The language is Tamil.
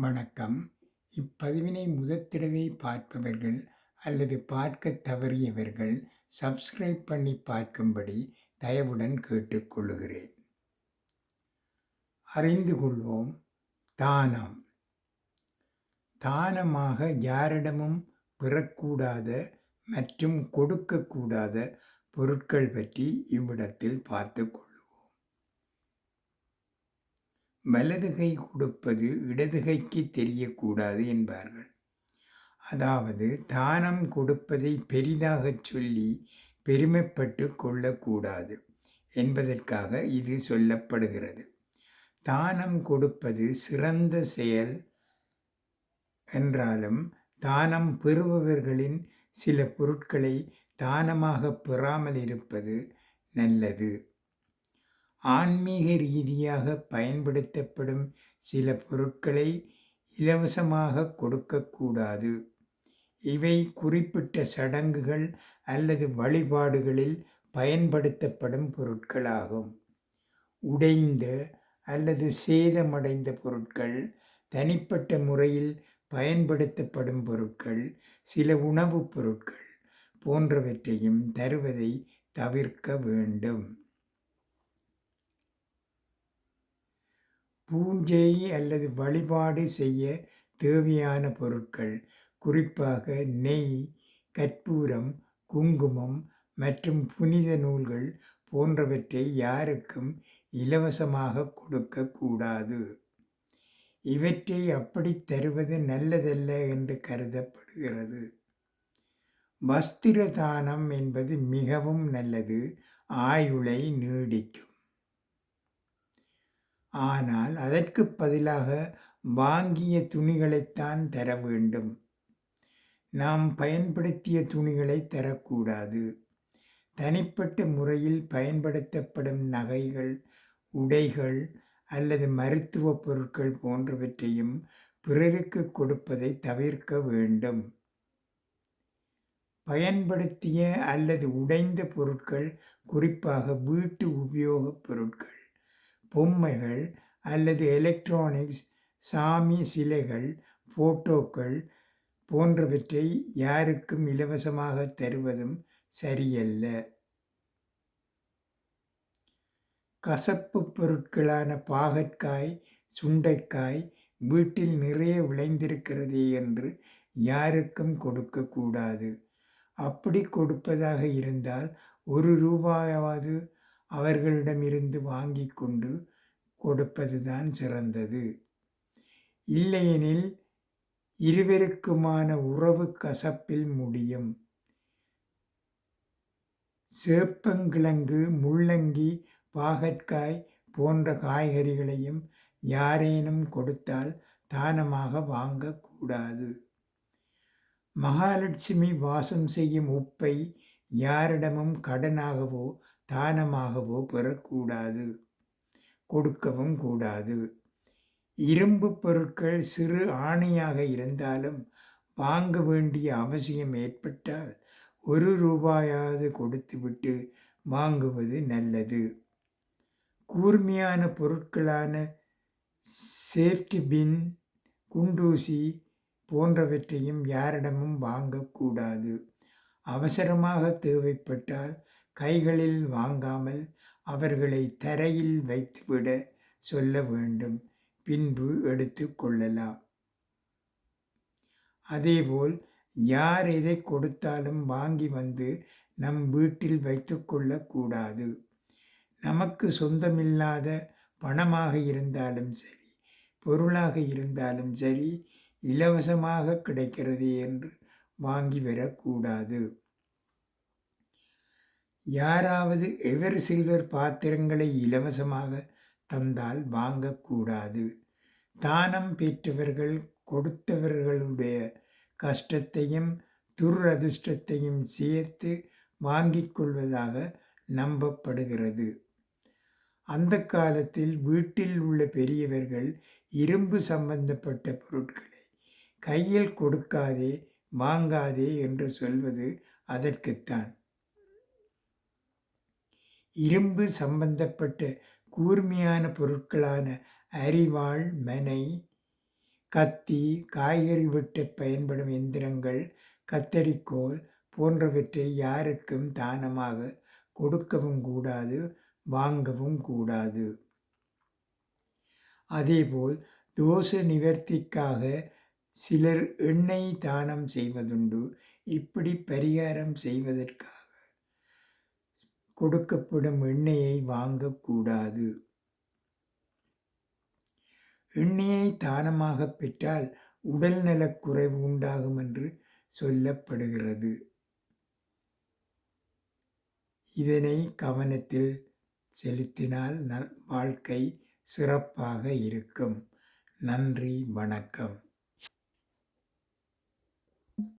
வணக்கம். இப்பதிவினை முதற்தடவை பார்ப்பவர்கள் அல்லது பார்க்க தவறியவர்கள் சப்ஸ்கிரைப் பண்ணி பார்க்கும்படி தயவுடன் கேட்டுக்கொள்கிறேன் அறிந்து கொள்வோம். தானம். தானமாக யாரிடமும் பெறக்கூடாத மற்றும் கொடுக்கக்கூடாத பொருட்கள் பற்றி இவ்விடத்தில் பார்த்து வலதுகை கொடுப்பது இடதுகைக்கு தெரியக்கூடாது என்பார்கள். அதாவது தானம் கொடுப்பதை பெரிதாகச் சொல்லி பெருமைப்பட்டு கொள்ளக்கூடாது என்பதற்காக இது சொல்லப்படுகிறது. தானம் கொடுப்பது சிறந்த செயல் என்றாலும் தானம் பெறுபவர்களின் சில பொருட்களை தானமாக பெறாமல் இருப்பது நல்லது. ஆன்மீக ரீதியாக பயன்படுத்தப்படும் சில பொருட்களை இலவசமாக கொடுக்கக்கூடாது. இவை குறிப்பிட்ட சடங்குகள் அல்லது வழிபாடுகளில் பயன்படுத்தப்படும் பொருட்களாகும். உடைந்த அல்லது சேதமடைந்த பொருட்கள் தனிப்பட்ட முறையில் பயன்படுத்தப்படும் பொருட்கள் சில உணவுப் பொருட்கள் போன்றவற்றையும் தருவதை தவிர்க்க வேண்டும். பூஞ்சை அல்லது வழிபாடு செய்ய தேவையான பொருட்கள் குறிப்பாக நெய் கற்பூரம் குங்குமம் மற்றும் புனித நூல்கள் போன்றவற்றை யாருக்கும் இலவசமாக கொடுக்கக்கூடாது இவற்றை அப்படி தருவது நல்லதல்ல என்று கருதப்படுகிறது. வஸ்திர தானம் என்பது மிகவும் நல்லது. ஆயுளை நீடிக்கும். ஆனால் அதற்கு பதிலாக வாங்கிய துணிகளைத்தான் தர வேண்டும். நாம் பயன்படுத்திய துணிகளை தரக்கூடாது. தனிப்பட்ட முறையில் பயன்படுத்தப்படும் நகைகள் உடைகள் அல்லது மருத்துவ பொருட்கள் போன்றவற்றையும் பிறருக்கு கொடுப்பதை தவிர்க்க வேண்டும். பயன்படுத்திய அல்லது உடைந்த பொருட்கள் குறிப்பாக வீட்டு உபயோகப் பொருட்கள். பொம்மைகள் அல்லது எலக்ட்ரானிக்ஸ் சாமி சிலைகள் போட்டோக்கள் போன்றவற்றை யாருக்கும் இலவசமாக தருவதும் சரியல்ல. கசப்பு பொருட்களான பாகற்காய் சுண்டைக்காய் வீட்டில் நிறைய விளைந்திருக்கிறதே என்று யாருக்கும் கொடுக்கக்கூடாது அப்படி கொடுப்பதாக இருந்தால் ஒரு ரூபாயாவது அவர்களிடமிருந்து வாங்கி கொண்டு கொடுப்பதுதான் சிறந்தது. இல்லையெனில் இருவருக்குமான உறவு கசப்பில் முடியும். சேப்பங்கிழங்கு முள்ளங்கி பாகற்காய் போன்ற காய்கறிகளையும் யாரேனும் கொடுத்தால் தானமாக வாங்கக்கூடாது மகாலட்சுமி வாசம் செய்யும் உப்பை யாரிடமும் கடனாகவோ தானமாகவோ பெறக்கூடாது கொடுக்கவும் கூடாது. இரும்பு பொருட்கள் சிறு ஆணையாக இருந்தாலும் வாங்க வேண்டிய அவசியம் ஏற்பட்டால் ஒரு ரூபாயாவது கொடுத்துவிட்டு வாங்குவது நல்லது. கூர்மையான பொருட்களான சேஃப்டி பின் குண்டூசி போன்றவற்றையும் யாரிடமும் வாங்கக்கூடாது. அவசரமாக தேவைப்பட்டால் கைகளில் வாங்காமல் அவர்களை தரையில் வைத்துவிட சொல்ல வேண்டும். பின்பு எடுத்து கொள்ளலாம். அதேபோல் யார் எதை கொடுத்தாலும் வாங்கி வந்து நம் வீட்டில் வைத்து கொள்ளக்கூடாது. நமக்கு சொந்தமில்லாத பணமாக இருந்தாலும் சரி பொருளாக இருந்தாலும் சரி இலவசமாக கிடைக்கிறது என்று வாங்கி வரக்கூடாது. யாராவது எவர் சில்வர் பாத்திரங்களை இலவசமாக தந்தால் வாங்கக்கூடாது தானம் பெற்றவர்கள் கொடுத்தவர்களுடைய கஷ்டத்தையும் துரதிர்ஷ்டத்தையும் சேர்த்து வாங்கிக் கொள்வதாக நம்பப்படுகிறது. அந்த காலத்தில் வீட்டில் உள்ள பெரியவர்கள் இரும்பு சம்பந்தப்பட்ட பொருட்களை கையில் கொடுக்காதே வாங்காதே என்று சொல்வது அதற்குத்தான். இரும்பு சம்பந்தப்பட்ட கூர்மையான பொருட்களான அரிவாள் மனை கத்தி காய்கறி வெட்ட பயன்படும் எந்திரங்கள் கத்தரிக்கோல் போன்றவற்றை யாருக்கும் தானமாக கொடுக்கவும் கூடாது வாங்கவும் கூடாது. அதேபோல் தோஷ நிவர்த்திக்காக சிலர் எண்ணெய் தானம் செய்வதுண்டு. இப்படி பரிகாரம் செய்வதற்காக கொடுக்கப்படும் எண்ணெயை வாங்கக்கூடாது எண்ணெயை தானமாக பெற்றால் உடல் குறைவு உண்டாகும் என்று சொல்லப்படுகிறது. இதனை கவனத்தில் செலுத்தினால் நல் வாழ்க்கை சிறப்பாக இருக்கும். நன்றி வணக்கம்.